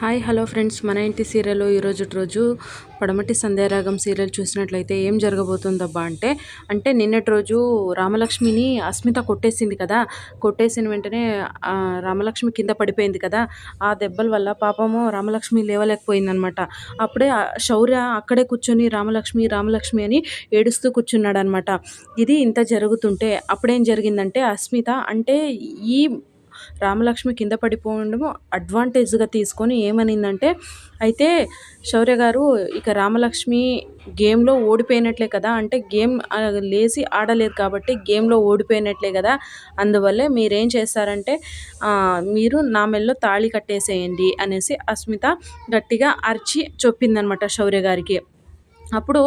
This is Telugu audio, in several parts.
Hi hello friends. మన ఇంటి సీరియల్ ఈరోజు రోజు పడమటి సంధ్యారాగం సీరియల్ చూసినట్లయితే ఏం జరగబోతుందబ్బా అంటే అంటే నిన్నటి రోజు రామలక్ష్మిని అస్మిత కొట్టేసింది కదా. కొట్టేసిన వెంటనే రామలక్ష్మి కింద పడిపోయింది కదా. ఆ దెబ్బల వల్ల పాపము రామలక్ష్మి లేవలేకపోయిందనమాట. అప్పుడే శౌర్య అక్కడే కూర్చొని రామలక్ష్మి రామలక్ష్మి అని ఏడుస్తూ కూర్చున్నాడనమాట. ఇది ఇంత జరుగుతుంటే అప్పుడేం జరిగిందంటే అస్మిత అంటే ఈ రామలక్ష్మి కింద పడిపోవడం అడ్వాంటేజ్గా తీసుకొని ఏమనిందంటే అయితే శౌర్య గారు ఇక రామలక్ష్మి గేమ్లో ఓడిపోయినట్లే కదా అంటే గేమ్ లేచి ఆడలేదు కాబట్టి గేమ్లో ఓడిపోయినట్లే కదా అందువల్లే మీరేం చేస్తారంటే మీరు నా మెల్లో తాళి కట్టేసేయండి అనేసి అస్మిత గట్టిగా అరిచి చెప్పిందనమాట శౌర్య గారికి. అప్పుడు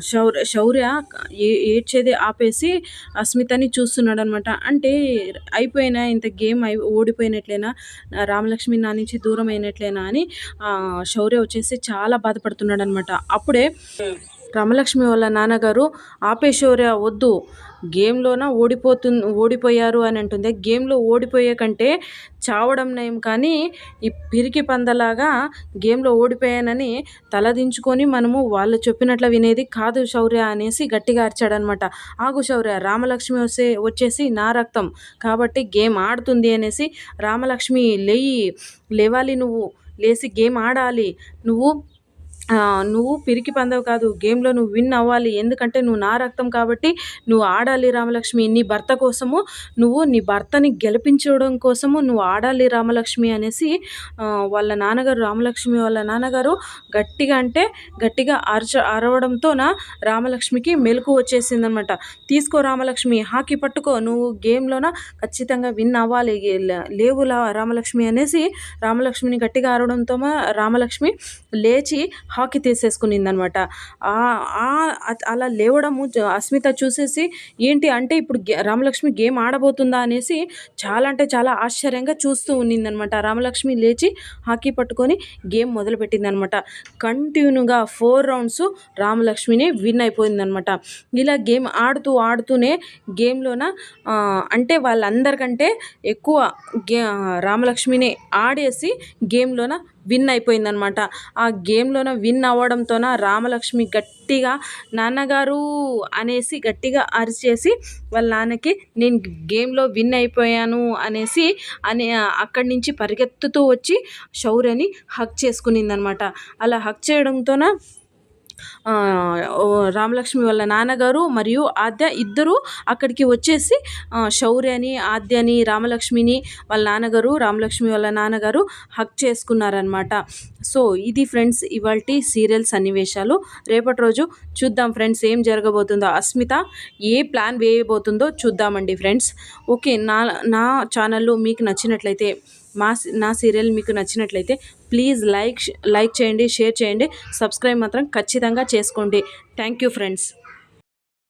శౌర్య శౌర్య ఏ ఏడ్చేది ఆపేసి అస్మితని చూస్తున్నాడు అనమాట అంటే అయిపోయినా ఇంత గేమ్ అయి ఓడిపోయినట్లేనా? రామలక్ష్మి నా నుంచి దూరం అయినట్లేనా అని శౌర్య వచ్చేసి చాలా బాధపడుతున్నాడు అనమాట అప్పుడే రామలక్ష్మి వాళ్ళ నాన్నగారు ఆపేశౌర్య వద్దు. గేమ్లోన ఓడిపోతు ఓడిపోయారు అని అంటుంది. గేమ్లో ఓడిపోయే కంటే చావడం నయం కానీ ఈ పిరికి పందలాగా గేమ్లో ఓడిపోయానని తలదించుకొని మనము వాళ్ళు చెప్పినట్లు వినేది కాదు శౌర్య అనేసి గట్టిగా అరిచాడనమాట. ఆగు శౌర్య రామలక్ష్మి వస్తే వచ్చేసి నా రక్తం. కాబట్టి గేమ్ ఆడుతుంది అనేసి రామలక్ష్మి లేయి లేవాలి నువ్వు. లేచి గేమ్ ఆడాలి. నువ్వు నువ్వు పిరికి పందవు కాదు గేమ్లో నువ్వు విన్ అవ్వాలి. ఎందుకంటే నువ్వు నా రక్తం కాబట్టి నువ్వు ఆడాలి రామలక్ష్మి. నీ భర్త కోసము నువ్వు నీ భర్తని గెలిపించడం కోసము నువ్వు ఆడాలి రామలక్ష్మి అనేసి వాళ్ళ నాన్నగారు రామలక్ష్మి వాళ్ళ నాన్నగారు గట్టిగా అంటే గట్టిగా అరచ అరవడంతోన రామలక్ష్మికి మెలకు వచ్చేసిందనమాట. తీసుకో రామలక్ష్మి హాకీ పట్టుకో. నువ్వు గేమ్లోన ఖచ్చితంగా విన్ అవ్వాలి. లేవులా రామలక్ష్మి అనేసి రామలక్ష్మిని గట్టిగా అరవడంతో రామలక్ష్మి లేచి హాకీ తీసేసుకునిందనమాట. అలా లేవడము అస్మిత చూసేసి ఏంటి అంటే ఇప్పుడు రామలక్ష్మి గేమ్ ఆడబోతుందా అనేసి చాలా అంటే చాలా ఆశ్చర్యంగా చూస్తూ ఉన్నిందనమాట. రామలక్ష్మి లేచి హాకీ పట్టుకొని గేమ్ మొదలుపెట్టిందనమాట. కంటిన్యూగా ఫోర్ రౌండ్స్ రామలక్ష్మిని విన్ అయిపోయిందనమాట. ఇలా గేమ్ ఆడుతూ ఆడుతూనే గేమ్లోన అంటే వాళ్ళందరికంటే ఎక్కువ గే రామలక్ష్మిని ఆడేసి గేమ్లోన విన్ అయిపోయిందనమాట. ఆ గేమ్లోన విన్ అవ్వడంతోన రామలక్ష్మి గట్టిగా నాన్నగారు అనేసి గట్టిగా అరిచేసి వాళ్ళ నాన్నకి నేను గేమ్లో విన్ అయిపోయాను అనేసి అనే అక్కడి నుంచి పరిగెత్తుతూ వచ్చి శౌర్యని హక్ చేసుకునిందనమాట. అలా హక్ చేయడంతోన రామలక్ష్మి వాళ్ళ నాన్నగారు మరియు ఆద్య ఇద్దరు అక్కడికి వచ్చేసి శౌర్యని ఆద్యని రామలక్ష్మిని వాళ్ళ నాన్నగారు రామలక్ష్మి వాళ్ళ నాన్నగారు హక్ చేసుకున్నారనమాట సో ఇది ఫ్రెండ్స్ ఇవాళ సీరియల్ సన్నివేశాలు. రేపటి రోజు చూద్దాం ఫ్రెండ్స్ ఏం జరగబోతుందో. అస్మిత ఏ ప్లాన్ వేయబోతుందో చూద్దామండి ఫ్రెండ్స్. ఓకే నా నా ఛానల్లో మీకు నచ్చినట్లయితే మా నా సీరియల్ మీకు నచ్చినట్లయితే ప్లీజ్ లైక్ లైక్ చేయండి షేర్ చేయండి సబ్స్క్రైబ్ మాత్రం ఖచ్చితంగా చేసుకోండి. Thank you friends.